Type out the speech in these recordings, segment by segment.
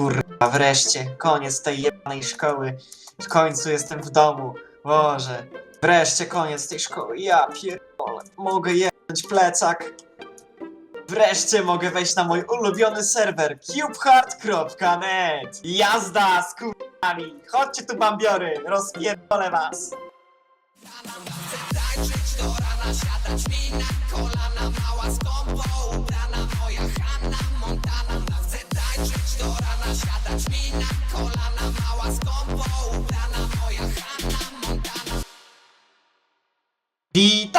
Kurwa, wreszcie, koniec tej jebanej szkoły. W końcu jestem w domu. Boże, wreszcie koniec tej szkoły. Ja pierdolę, mogę jebnąć plecak. Wreszcie mogę wejść na mój ulubiony serwer cubehard.net. Jazda z kurwami. Chodźcie tu bambiory, rozpierdolę was.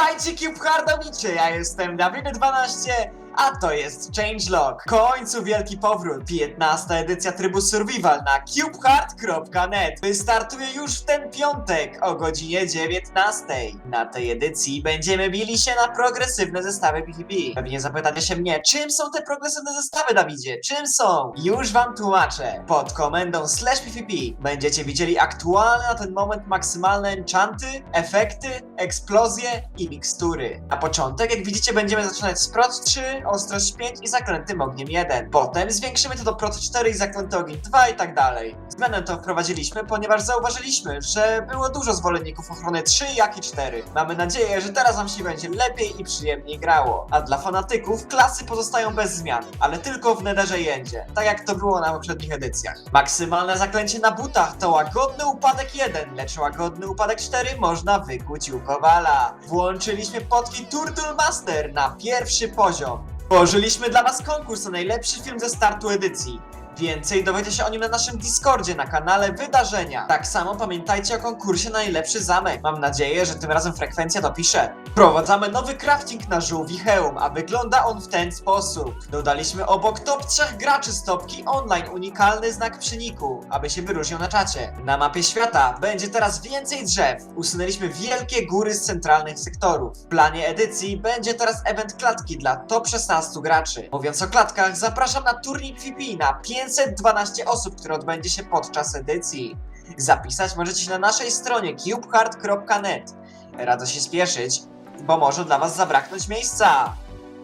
Witajcie CubeHardowicze, ja jestem Dawid12, a to jest Changelog. W końcu wielki powrót, 15 edycja trybu Survival na cubehard.net. Wystartuje już w ten piątek o godzinie 19. Na tej edycji będziemy bili się na progresywne zestawy PvP. Pewnie zapytacie się mnie, czym są te progresywne zestawy, Dawidzie? Czym są? Już wam tłumaczę. Pod komendą slash PvP będziecie widzieli aktualne na ten moment maksymalne enchanty, efekty, eksplozje i mikstury. Na początek, jak widzicie, będziemy zaczynać z Prot 3, ostrość 5 i zaklętym ogniem 1. Potem zwiększymy to do Prot 4 i zaklęty ogień 2 i tak dalej. Zmianę to wprowadziliśmy, ponieważ zauważyliśmy, że było dużo zwolenników ochrony 3, jak i 4. Mamy nadzieję, że teraz wam się będzie lepiej i przyjemniej grało. A dla fanatyków klasy pozostają bez zmian, ale tylko w Netherze i tak jak to było na poprzednich edycjach. Maksymalne zaklęcie na butach to łagodny upadek 1, lecz łagodny upadek 4 można wykuć u Kowala. Włączyliśmy potki Turtle Master na pierwszy poziom. Tworzyliśmy dla was konkurs na najlepszy film ze startu edycji. Więcej dowiecie się o nim na naszym Discordzie, na kanale Wydarzenia. Tak samo pamiętajcie o konkursie na najlepszy zamek. Mam nadzieję, że tym razem frekwencja dopisze. Wprowadzamy nowy crafting na żółwi hełm, a wygląda on w ten sposób. Dodaliśmy obok top 3 graczy stopki online unikalny znak przyniku, aby się wyróżniał na czacie. Na mapie świata będzie teraz więcej drzew. Usunęliśmy wielkie góry z centralnych sektorów. W planie edycji będzie teraz event klatki dla top 16 graczy. Mówiąc o klatkach, zapraszam na turniej PvP na 512 osób, który odbędzie się podczas edycji. Zapisać możecie się na naszej stronie cubehard.net. Radzę się spieszyć, bo może dla was zabraknąć miejsca.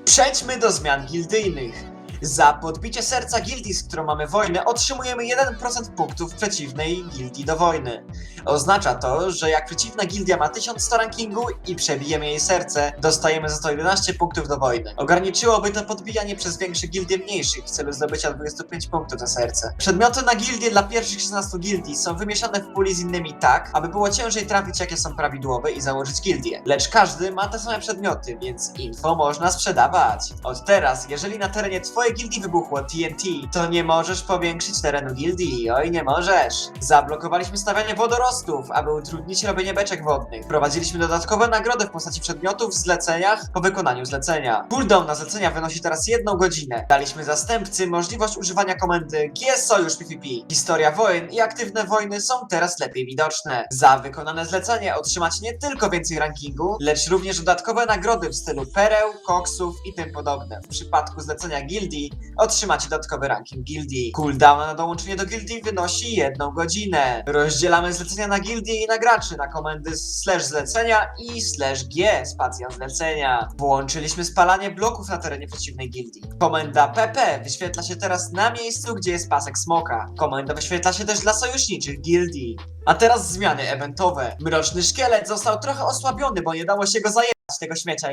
Przejdźmy do zmian gildyjnych. Za podbicie serca gildii, z którą mamy wojnę, otrzymujemy 1% punktów przeciwnej gildii do wojny. Oznacza to, że jak przeciwna gildia ma 1100 rankingu i przebijemy jej serce, dostajemy za to 11 punktów do wojny. Ograniczyłoby to podbijanie przez większe gildie mniejszych w celu zdobycia 25 punktów za serce. Przedmioty na gildie dla pierwszych 16 gildii są wymieszane w puli z innymi tak, aby było ciężej trafić jakie są prawidłowe i założyć gildię. Lecz każdy ma te same przedmioty, więc info można sprzedawać. Od teraz, jeżeli na terenie twojej gildii wybuchło TNT, to nie możesz powiększyć terenu gildii. Oj, nie możesz. Zablokowaliśmy stawianie wodorostów, aby utrudnić robienie beczek wodnych. Wprowadziliśmy dodatkowe nagrody w postaci przedmiotów w zleceniach po wykonaniu zlecenia. Cooldown na zlecenia wynosi teraz jedną godzinę. Daliśmy zastępcy możliwość używania komendy G Sojusz PvP. Historia wojen i aktywne wojny są teraz lepiej widoczne. Za wykonane zlecenie otrzymacie nie tylko więcej rankingu, lecz również dodatkowe nagrody w stylu pereł, koksów i tym podobne. W przypadku zlecenia gildii otrzymacie dodatkowy ranking gildii. Cooldown na dołączenie do gildii wynosi jedną godzinę. Rozdzielamy zlecenia na gildie i na graczy na komendy slash zlecenia i slash g spacja zlecenia. Włączyliśmy spalanie bloków na terenie przeciwnej gildii. Komenda PP wyświetla się teraz na miejscu, gdzie jest pasek smoka. Komenda wyświetla się też dla sojuszniczych gildii. A teraz zmiany eventowe. Mroczny szkielet został trochę osłabiony, bo nie dało się go zajebać tego śmiecia.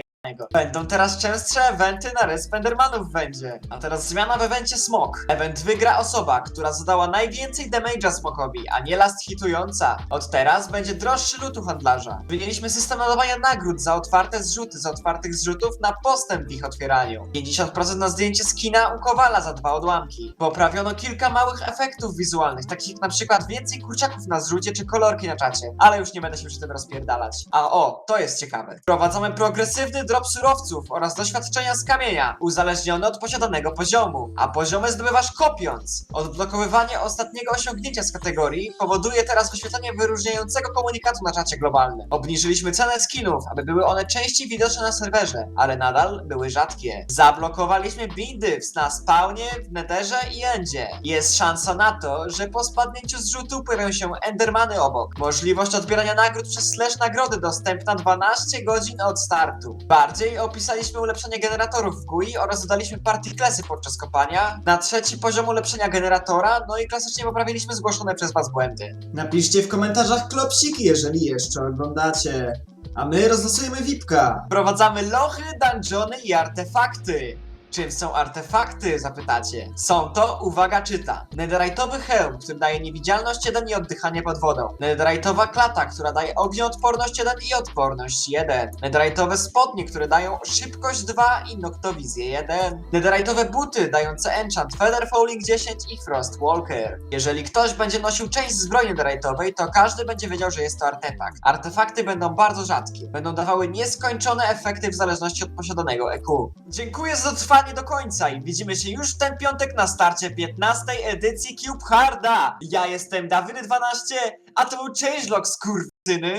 Będą teraz częstsze eventy na resp Endermanów będzie. A teraz zmiana w evencie Smok. Event wygra osoba, która zadała najwięcej damage'a Smokowi, a nie last hitująca. Od teraz będzie droższy loot u handlarza. Wymieniliśmy system nadawania nagród za otwarte zrzuty z otwartych zrzutów na postęp w ich otwieraniu. 50% na zdjęcie skina u Kowala za dwa odłamki. Poprawiono kilka małych efektów wizualnych, takich jak na przykład więcej kurczaków na zrzucie czy kolorki na czacie, ale już nie będę się przy tym rozpierdalać. A o, to jest ciekawe. Wprowadzamy progresywny drop surowców oraz doświadczenia z kamienia, uzależniony od posiadanego poziomu, a poziomy zdobywasz kopiąc. Odblokowywanie ostatniego osiągnięcia z kategorii powoduje teraz wyświetlenie wyróżniającego komunikatu na czacie globalnym. Obniżyliśmy cenę skinów, aby były one częściej widoczne na serwerze, ale nadal były rzadkie. Zablokowaliśmy bindy na spawnie, w netherze i endzie. Jest szansa na to, że po spadnięciu zrzutu pojawią się endermany obok. Możliwość odbierania nagród przez slash nagrody dostępna 12 godzin od startu. Bardziej opisaliśmy ulepszenie generatorów w GUI oraz dodaliśmy particlesy podczas kopania. Na trzeci poziom ulepszenia generatora, no i klasycznie poprawiliśmy zgłoszone przez was błędy. Napiszcie w komentarzach klopsiki, jeżeli jeszcze oglądacie. A my rozlosujemy VIPka. Wprowadzamy lochy, dungeony i artefakty. Czym są artefakty, zapytacie? Są to, uwaga, czyta. Netherite'owy hełm, który daje niewidzialność 1 i oddychanie pod wodą. Netherite'owa klata, która daje ognioodporność 1 i odporność 1. Netherite'owe spodnie, które dają szybkość 2 i noktowizję 1. Netherite'owe buty, dające enchant Feather Falling 10 i Frost Walker. Jeżeli ktoś będzie nosił część zbroi netherite'owej, to każdy będzie wiedział, że jest to artefakt. Artefakty będą bardzo rzadkie. Będą dawały nieskończone efekty w zależności od posiadanego EQ. Dziękuję za dotrwanie do końca i widzimy się już w ten piątek na starcie 15 edycji Cube Harda. Ja jestem Dawid12, a to był Changelog, skurwysyny.